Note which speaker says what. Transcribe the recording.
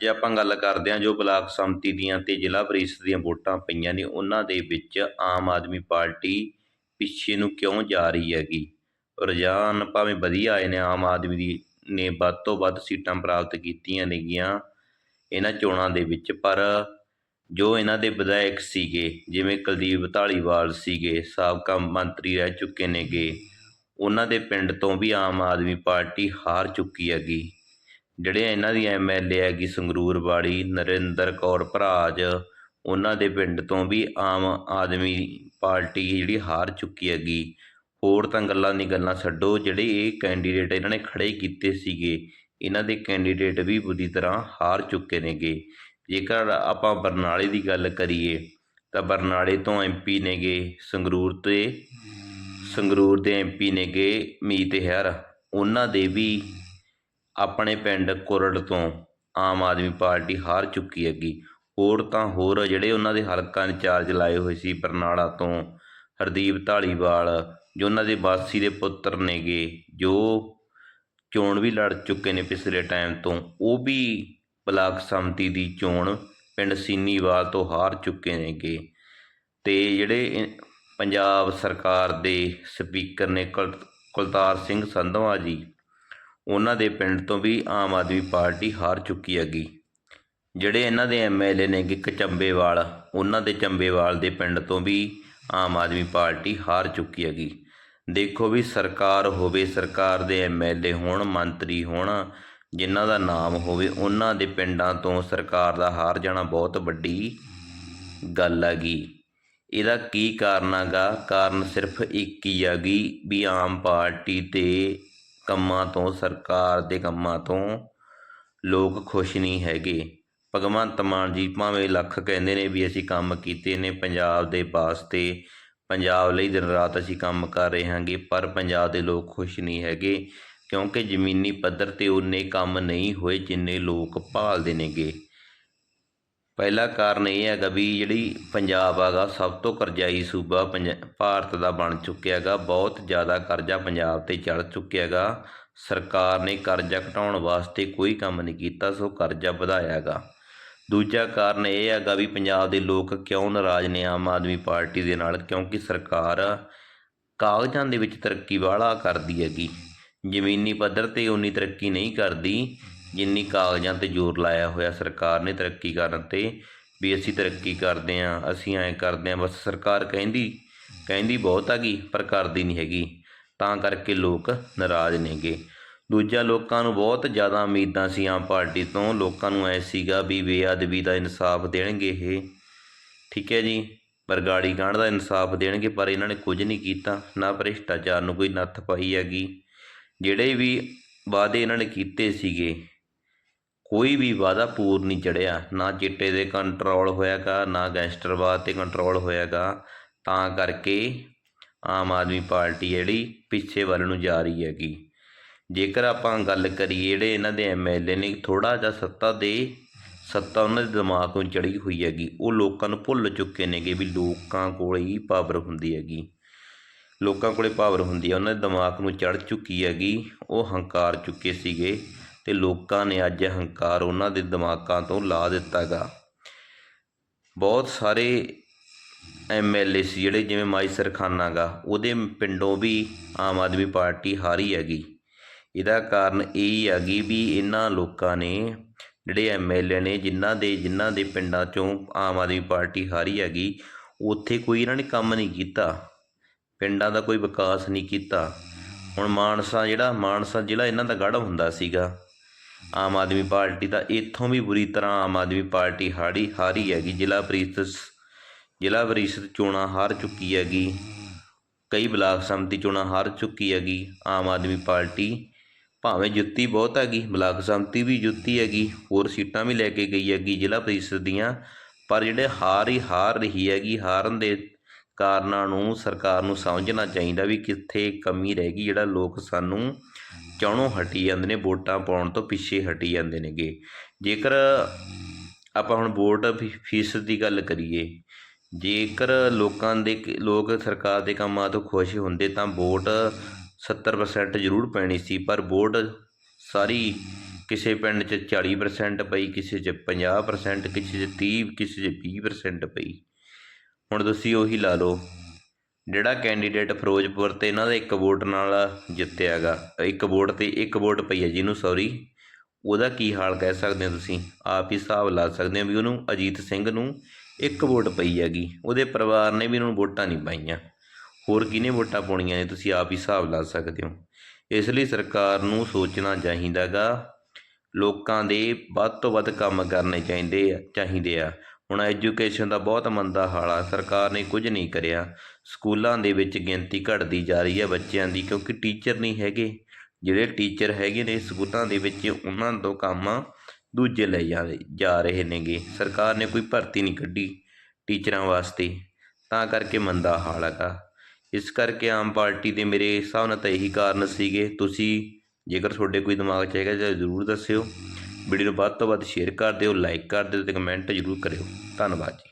Speaker 1: ਜੇ ਆਪਾਂ ਗੱਲ ਕਰਦੇ ਹਾਂ ਜੋ ਬਲਾਕ ਸੰਮਤੀ ਦੀਆਂ ਤੇ ਜ਼ਿਲ੍ਹਾ ਪਰਿਸ਼ਦ ਦੀਆਂ ਵੋਟਾਂ ਪਈਆਂ ਨੇ, ਉਹਨਾਂ ਦੇ ਵਿੱਚ ਆਮ ਆਦਮੀ ਪਾਰਟੀ ਪਿੱਛੇ ਨੂੰ ਕਿਉਂ ਜਾ ਰਹੀ ਹੈਗੀ? ਰੁਝਾਨ ਭਾਵੇਂ ਵਧੀਆ ਆਏ ਨੇ, ਆਮ ਆਦਮੀ ਦੀ ਨੇ ਵੱਧ ਤੋਂ ਵੱਧ ਸੀਟਾਂ ਪ੍ਰਾਪਤ ਕੀਤੀਆਂ ਨੇਗੀਆਂ ਇਹਨਾਂ ਚੋਣਾਂ ਦੇ ਵਿੱਚ, ਪਰ ਜੋ ਇਹਨਾਂ ਦੇ ਵਿਧਾਇਕ ਸੀਗੇ, ਜਿਵੇਂ ਕੁਲਦੀਪ ਢਾਲੀਵਾਲ ਸੀਗੇ, ਸਾਬਕਾ ਮੰਤਰੀ ਰਹਿ ਚੁੱਕੇ ਨੇਗੇ, ਉਹਨਾਂ ਦੇ ਪਿੰਡ ਤੋਂ ਵੀ ਆਮ ਆਦਮੀ ਪਾਰਟੀ ਹਾਰ ਚੁੱਕੀ ਹੈਗੀ। ਜਿਹੜੇ ਇਹਨਾਂ ਦੀ ਐਮਐਲਏ ਹੈਗੀ ਸੰਗਰੂਰ ਵਾਲੀ, ਨਰਿੰਦਰ ਕੌਰ ਭਰਾਜ, ਉਹਨਾਂ ਦੇ ਪਿੰਡ ਤੋਂ ਵੀ ਆਮ ਆਦਮੀ ਪਾਰਟੀ ਜਿਹੜੀ ਹਾਰ ਚੁੱਕੀ ਹੈਗੀ। ਹੋਰ ਤਾਂ ਗੱਲਾਂ ਦੀ ਗੱਲਾਂ ਛੱਡੋ, ਜਿਹੜੇ ਇਹ ਕੈਂਡੀਡੇਟ ਇਹਨਾਂ ਨੇ ਖੜੇ ਕੀਤੇ ਸੀਗੇ, ਇਹਨਾਂ ਦੇ ਕੈਂਡੀਡੇਟ ਵੀ ਬੁਰੀ ਤਰ੍ਹਾਂ ਹਾਰ ਚੁੱਕੇ ਨੇਗੇ। ਜੇਕਰ ਆਪਾਂ ਬਰਨਾਲੇ ਦੀ ਗੱਲ ਕਰੀਏ, ਤਾਂ ਬਰਨਾਲੇ ਤੋਂ ਐਮਪੀ ਨੇਗੇ, ਸੰਗਰੂਰ ਤੇ, ਸੰਗਰੂਰ ਦੇ ਐਮਪੀ ਨੇਗੇ ਮੀਤ ਹੈਰ ਉਹਨਾਂ ਦੇ ਵੀ ਆਪਣੇ ਪਿੰਡ ਕੁਰੜ ਤੋਂ ਆਮ ਆਦਮੀ ਪਾਰਟੀ ਹਾਰ ਚੁੱਕੀ ਹੈਗੀ। ਹੋਰ ਤਾਂ ਹੋਰ ਜਿਹੜੇ ਉਹਨਾਂ ਦੇ ਹਲਕਾ ਇੰਚਾਰਜ ਲਾਏ ਹੋਏ ਸੀ ਬਰਨਾਲਾ ਤੋਂ, ਹਰਦੀਪ ਢਾਲੀਵਾਲ ਜੋ ਉਹਨਾਂ ਦੇ ਵਾਸੀ ਦੇ ਪੁੱਤਰ ਨੇਗੇ, ਜੋ ਚੋਣ ਵੀ ਲੜ ਚੁੱਕੇ ਨੇ ਪਿਛਲੇ ਟਾਈਮ ਤੋਂ, ਉਹ ਵੀ ਬਲਾਕ ਸੰਮਤੀ ਦੀ ਚੋਣ ਪਿੰਡ ਸੀਨੀਵਾਲ ਤੋਂ ਹਾਰ ਚੁੱਕੇ ਨੇਗੇ। ਤੇ ਜਿਹੜੇ ਪੰਜਾਬ ਸਰਕਾਰ ਦੇ ਸਪੀਕਰ ਨੇ ਕੁਲ, ਕੁਲਤਾਰ ਸਿੰਘ ਸੰਧਵਾ ਜੀ ਉਹਨਾਂ ਦੇ ਪਿੰਡ ਤੋਂ ਵੀ ਆਮ ਆਦਮੀ ਪਾਰਟੀ ਹਾਰ ਚੁੱਕੀ ਹੈਗੀ। ਜਿਹੜੇ ਇਹਨਾਂ ਦੇ ਐਮਐਲਏ ਨੇ ਕਿ ਕਚੰਬੇਵਾਲ ਉਹਨਾਂ ਦੇ ਚੰਬੇਵਾਲ ਦੇ ਪਿੰਡ ਤੋਂ ਵੀ ਆਮ ਆਦਮੀ ਪਾਰਟੀ ਹਾਰ ਚੁੱਕੀ ਹੈਗੀ। ਦੇਖੋ ਵੀ ਸਰਕਾਰ ਹੋਵੇ, ਸਰਕਾਰ ਦੇ ਐਮਐਲਏ ਹੋਣ, ਮੰਤਰੀ ਹੋਣ, ਜਿਨ੍ਹਾਂ ਦਾ ਨਾਮ ਹੋਵੇ, ਉਹਨਾਂ ਦੇ ਪਿੰਡਾਂ ਤੋਂ ਸਰਕਾਰ ਦਾ ਹਾਰ ਜਾਣਾ ਬਹੁਤ ਵੱਡੀ ਗੱਲ ਹੈਗੀ। ਇਹਦਾ ਕੀ ਕਾਰਨ ਹੈਗਾ? ਕਾਰਨ ਸਿਰਫ ਇੱਕ ਹੀ ਹੈਗੀ ਵੀ ਆਮ ਪਾਰਟੀ ਤੇ ਕੰਮਾਂ ਤੋਂ, ਸਰਕਾਰ ਦੇ ਕੰਮਾਂ ਤੋਂ ਲੋਕ ਖੁਸ਼ ਨਹੀਂ ਹੈਗੇ। ਭਗਵੰਤ ਮਾਨ ਜੀ ਭਾਵੇਂ ਲੱਖ ਕਹਿੰਦੇ ਨੇ ਵੀ ਅਸੀਂ ਕੰਮ ਕੀਤੇ ਨੇ ਪੰਜਾਬ ਦੇ ਵਾਸਤੇ, ਪੰਜਾਬ ਲਈ ਦਿਨ ਰਾਤ ਅਸੀਂ ਕੰਮ ਕਰ ਰਹੇ ਹਾਂਗੇ, ਪਰ ਪੰਜਾਬ ਦੇ ਲੋਕ ਖੁਸ਼ ਨਹੀਂ ਹੈਗੇ, ਕਿਉਂਕਿ ਜ਼ਮੀਨੀ ਪੱਧਰ ਤੇ ਉਨੇ ਕੰਮ ਨਹੀਂ ਹੋਏ ਜਿੰਨੇ ਲੋਕ ਭਾਲਦੇ ਨੇਗੇ। ਪਹਿਲਾ ਕਾਰਨ ਇਹ ਹੈਗਾ ਵੀ ਜਿਹੜੀ ਪੰਜਾਬ ਹੈਗਾ, ਸਭ ਤੋਂ ਕਰਜ਼ਾਈ ਸੂਬਾ ਪੰਜਾ, ਭਾਰਤ ਦਾ ਬਣ ਚੁੱਕਿਆ ਹੈਗਾ। ਬਹੁਤ ਜ਼ਿਆਦਾ ਕਰਜ਼ਾ ਪੰਜਾਬ ਤੇ ਚੜ ਚੁੱਕਿਆ ਹੈਗਾ। ਸਰਕਾਰ ਨੇ ਕਰਜ਼ਾ ਘਟਾਉਣ ਵਾਸਤੇ ਕੋਈ ਕੰਮ ਨਹੀਂ ਕੀਤਾ, ਸੋ ਕਰਜ਼ਾ ਵਧਾਇਆ ਹੈਗਾ। ਦੂਜਾ ਕਾਰਨ ਇਹ ਹੈਗਾ ਵੀ ਪੰਜਾਬ ਦੇ ਲੋਕ ਕਿਉਂ ਨਾਰਾਜ਼ ਨੇ ਆਮ ਆਦਮੀ ਪਾਰਟੀ ਦੇ ਨਾਲ? ਕਿਉਂਕਿ ਸਰਕਾਰ ਕਾਗਜ਼ਾਂ ਦੇ ਵਿੱਚ ਤਰੱਕੀ ਵਾਲਾ ਕਰਦੀ ਹੈਗੀ। ਜ਼ਮੀਨੀ ਪੱਧਰ ਤੇ ਉਨੀ ਤਰੱਕੀ ਨਹੀਂ ਕਰਦੀ। ਜਿੰਨੀ ਕਾਗਜ਼ਾਂ ਤੇ ਜ਼ੋਰ ਲਾਇਆ ਹੋਇਆ ਸਰਕਾਰ ਨੇ ਤਰੱਕੀ ਕਰਨ ਤੇ ਵੀ ਅਸੀਂ ਤਰੱਕੀ ਕਰਦੇ ਆਂ ਅਸੀਂ ਐਂ ਕਰਦੇ ਆਂ ਬਸ ਸਰਕਾਰ ਕਹਿੰਦੀ ਕਹਿੰਦੀ ਬਹੁਤ ਹੈਗੀ, ਪਰ ਕਰਦੀ ਨਹੀਂ ਹੈਗੀ। ਤਾਂ ਕਰਕੇ ਲੋਕ ਨਾਰਾਜ਼ ਨੇਗੇ ਦੂਜਾ ਲੋਕਾਂ ਨੂੰ ਬਹੁਤ ਜ਼ਿਆਦਾ ਉਮੀਦਾਂ ਸੀ ਆਮ ਪਾਰਟੀ ਤੋਂ। ਲੋਕਾਂ ਨੂੰ ਐ ਸੀਗਾ ਵੀ ਬੇਅਦਬੀ ਦਾ ਇਨਸਾਫ ਦੇਣਗੇ ਇਹ। ਠੀਕ ਹੈ ਜੀ ਬਰਗਾੜੀ ਕਾਂਡ ਦਾ ਇਨਸਾਫ ਦੇਣਗੇ, ਪਰ ਇਹਨਾਂ ਨੇ ਕੁਝ ਨਹੀਂ ਕੀਤਾ। ਨਾ ਭ੍ਰਿਸ਼ਟਾਚਾਰ ਨੂੰ ਕੋਈ ਨੱਥ ਪਾਈ ਹੈਗੀ। ਜਿਹੜੇ ਵੀ ਵਾਅਦੇ ਇਹਨਾਂ ਨੇ ਕੀਤੇ ਸੀਗੇ ਕੋਈ ਵੀ ਵਾਅਦਾ ਪੂਰ ਨਹੀਂ ਚੜਿਆ। ਨਾ ਚਿੱਟੇ ਦੇ ਕੰਟਰੋਲ ਹੋਇਆਗਾ, ਨਾ ਗੈਂਗਸਟਰਵਾਦ ਤੇ ਕੰਟਰੋਲ ਹੋਇਆਗਾ। ਤਾਂ ਕਰਕੇ ਆਮ ਆਦਮੀ ਪਾਰਟੀ ਜਿਹੜੀ ਪਿੱਛੇ ਵੱਲ ਨੂੰ ਜਾ ਰਹੀ ਹੈਗੀ। ਜੇਕਰ ਆਪਾਂ ਗੱਲ ਕਰੀਏ ਜਿਹੜੇ ਇਹਨਾਂ ਦੇ ਐਮਐਲਏ ਨੇ ਥੋੜਾ ਜਿਹਾ ਸੱਤਾ ਦੇ ਸੱਤਾ ਉਹਨਾਂ ਦੇ ਦਿਮਾਗ ਨੂੰ ਚੜੀ ਹੋਈ ਹੈਗੀ। ਉਹ ਲੋਕਾਂ ਨੂੰ ਭੁੱਲ ਚੁੱਕੇ ਨੇਗੇ ਵੀ ਲੋਕਾਂ ਕੋਲ ਹੀ ਪਾਵਰ ਹੁੰਦੀ ਹੈਗੀ। ਲੋਕਾਂ ਕੋਲੇ ਪਾਵਰ ਹੁੰਦੀ ਹੈ ਉਹਨਾਂ ਦੇ ਦਿਮਾਗ ਨੂੰ ਚੜ ਚੁੱਕੀ ਹੈਗੀ। ਉਹ ਹੰਕਾਰ ਚੁੱਕੇ ਸੀਗੇ। ਤੇ ਲੋਕਾਂ ਨੇ ਅੱਜ ਹੰਕਾਰ ਉਹਨਾਂ ਦੇ ਦਿਮਾਗਾਂ ਤੋਂ ਲਾ ਦਿੱਤਾਗਾ। ਬਹੁਤ ਸਾਰੇ ਐਮਐਲਏ ਸੀ ਜਿਹੜੇ ਜਿਵੇਂ ਮਾਈਸਰ ਖਾਨਾ ਗਾ ਉਹਦੇ ਪਿੰਡੋਂ ਵੀ ਆਮ ਆਦਮੀ ਪਾਰਟੀ ਹਾਰੀ ਹੈਗੀ। ਇਹਦਾ ਕਾਰਨ ਇਹ ਹੈਗੀ ਵੀ ਇਹਨਾਂ ਲੋਕਾਂ ਨੇ, ਜਿਹੜੇ ਐਮਐਲਏ ਨੇ, ਜਿਨ੍ਹਾਂ ਦੇ ਜਿਨ੍ਹਾਂ ਦੇ ਪਿੰਡਾਂ ਚੋਂ ਆਮ ਆਦਮੀ ਪਾਰਟੀ ਹਾਰੀ ਹੈਗੀ, ਉੱਥੇ ਕੋਈ ਇਹਨਾਂ ਨੇ ਕੰਮ ਨਹੀਂ ਕੀਤਾ। ਪਿੰਡਾਂ ਦਾ ਕੋਈ ਵਿਕਾਸ ਨਹੀਂ ਕੀਤਾ। ਹੁਣ ਮਾਨਸਾ ਜਿਹੜਾ, ਮਾਨਸਾ ਜ਼ਿਲ੍ਹਾ ਇਹਨਾਂ ਦਾ ਗੜ੍ਹ ਹੁੰਦਾ ਸੀਗਾ। ਆਮ ਆਦਮੀ ਪਾਰਟੀ ਦਾ, ਇੱਥੋਂ ਵੀ ਬੁਰੀ ਤਰ੍ਹਾਂ ਆਮ ਆਦਮੀ ਪਾਰਟੀ ਹਾੜੀ ਹਾਰੀ ਹੈਗੀ, ਜ਼ਿਲ੍ਹਾ ਪ੍ਰੀਸ਼ਦ ਜ਼ਿਲ੍ਹਾ ਪ੍ਰੀਸ਼ਦ ਚੋਣਾਂ ਹਾਰ ਚੁੱਕੀ ਹੈਗੀ, ਕਈ ਬਲਾਕ ਸੰਮਤੀ ਚੋਣਾਂ ਹਾਰ ਚੁੱਕੀ ਹੈਗੀ, ਆਮ ਆਦਮੀ ਪਾਰਟੀ ਭਾਵੇਂ ਜੁੱਤੀ ਬਹੁਤ ਹੈਗੀ, ਬਲਾਕ ਸੰਮਤੀ ਵੀ ਜੁੱਤੀ ਹੈਗੀ, ਹੋਰ ਸੀਟਾਂ ਵੀ ਲੈ ਕੇ ਗਈ ਹੈਗੀ ਜ਼ਿਲ੍ਹਾ ਪ੍ਰੀਸ਼ਦ ਦੀਆਂ, ਪਰ ਜਿਹੜੇ ਹਾਰ ਹੀ ਹਾਰ ਰਹੀ ਹੈਗੀ, ਹਾਰਨ ਦੇ ਕਾਰਨਾਂ ਨੂੰ ਸਰਕਾਰ ਨੂੰ ਸਮਝਣਾ ਚਾਹੀਦਾ ਵੀ ਕਿੱਥੇ ਕਮੀ ਰਹਿ ਗਈ, ਜਿਹੜਾ ਲੋਕ ਸਾਨੂੰ ਚਾਹਣੋਂ ਹਟੀ ਜਾਂਦੇ ਨੇ, ਵੋਟਾਂ ਪਾਉਣ ਤੋਂ ਪਿੱਛੇ ਹਟੀ ਜਾਂਦੇ ਨੇਗੇ। ਜੇਕਰ ਆਪਾਂ ਹੁਣ ਵੋਟ ਫੀ- ਫੀਸ ਦੀ ਗੱਲ ਕਰੀਏ, ਜੇਕਰ ਲੋਕਾਂ ਦੇ ਲੋਕ ਸਰਕਾਰ ਦੇ ਕੰਮਾਂ ਤੋਂ ਖੁਸ਼ ਹੁੰਦੇ ਤਾਂ ਵੋਟ 70% ਜ਼ਰੂਰ ਪੈਣੀ ਸੀ, ਪਰ ਵੋਟ ਸਾਰੀ ਕਿਸੇ ਪਿੰਡ 'ਚ 40% ਪਈ, ਕਿਸੇ 'ਚ 50% ਕਿਸੇ 'ਚ 30 ਕਿਸੇ 'ਚ 20% ਪਈ। ਹੁਣ ਤੁਸੀਂ ਉਹੀ ਲਾ ਲਓ। ਜਿਹੜਾ ਕੈਂਡੀਡੇਟ ਫਿਰੋਜ਼ਪੁਰ ਤੇ ਇਹਨਾਂ ਦਾ ਇੱਕ ਵੋਟ ਨਾਲ ਜਿੱਤਿਆ ਗਾ ਇੱਕ ਵੋਟ ਤੇ ਇੱਕ ਵੋਟ ਪਈ ਹੈ ਜਿਹਨੂੰ ਸੌਰੀ ਉਹਦਾ ਕੀ ਹਾਲ ਕਹਿ ਸਕਦੇ ਹੋ ਤੁਸੀਂ? ਆਪ ਹੀ ਹਿਸਾਬ ਲਾ ਸਕਦੇ ਹੋ ਵੀ ਉਹਨੂੰ ਅਜੀਤ ਸਿੰਘ ਨੂੰ ਇੱਕ ਵੋਟ ਪਈ ਹੈਗੀ। ਉਹਦੇ ਪਰਿਵਾਰ ਨੇ ਵੀ ਉਹਨੂੰ ਵੋਟਾਂ ਨਹੀਂ ਪਾਈਆਂ। ਹੋਰ ਕਿਹਨੇ ਵੋਟਾਂ ਪਾਉਣੀਆਂ ਨੇ? ਤੁਸੀਂ ਆਪ ਹੀ ਹਿਸਾਬ ਲਾ ਸਕਦੇ ਹੋ। ਇਸ ਲਈ ਸਰਕਾਰ ਨੂੰ ਸੋਚਣਾ ਚਾਹੀਦਾ ਗਾ ਲੋਕਾਂ ਦੇ ਵੱਧ ਤੋਂ ਵੱਧ ਕੰਮ ਕਰਨੇ ਚਾਹੀਦੇ ਆ ਚਾਹੀਦੇ ਆ। ਹੁਣ ਐਜੂਕੇਸ਼ਨ ਦਾ ਬਹੁਤ ਮੰਦਾ ਹਾਲ ਆ। ਸਰਕਾਰ ਨੇ ਕੁਝ ਨਹੀਂ ਕਰਿਆ। ਸਕੂਲਾਂ ਦੇ ਵਿੱਚ ਗਿਣਤੀ ਘਟਦੀ ਜਾ ਰਹੀ ਹੈ ਬੱਚਿਆਂ ਦੀ, ਕਿਉਂਕਿ ਟੀਚਰ ਨਹੀਂ ਹੈਗੇ। ਜਿਹੜੇ ਟੀਚਰ ਹੈਗੇ ਨੇ, ਸਕੂਲਾਂ ਦੇ ਵਿੱਚ ਉਹਨਾਂ ਤੋਂ ਕੰਮ ਦੂਜੇ ਲੈ ਜਾ ਜਾ ਰਹੇ ਨੇਗੇ। ਸਰਕਾਰ ਨੇ ਕੋਈ ਭਰਤੀ ਨਹੀਂ ਕੱਢੀ ਟੀਚਰਾਂ ਵਾਸਤੇ। ਤਾਂ ਕਰਕੇ ਮੰਦਾ ਹਾਲ ਹੈਗਾ। ਇਸ ਕਰਕੇ ਆਮ ਪਾਰਟੀ ਦੇ ਮੇਰੇ ਹਿਸਾਬ ਨਾਲ ਤਾਂ ਇਹੀ ਕਾਰਨ ਸੀਗੇ। ਤੁਸੀਂ ਜੇਕਰ ਤੁਹਾਡੇ ਕੋਈ ਦਿਮਾਗ 'ਚ ਹੈਗਾ ਤਾਂ ਜ਼ਰੂਰ ਦੱਸਿਓ। ਵੀਡੀਓ ਨੂੰ ਵੱਧ ਤੋਂ ਵੱਧ ਸ਼ੇਅਰ ਕਰ ਦਿਓ ਲਾਈਕ ਕਰ ਦਿਓ ਤੇ ਕਮੈਂਟ ਜ਼ਰੂਰ ਕਰਿਓ। ਧੰਨਵਾਦ ਜੀ।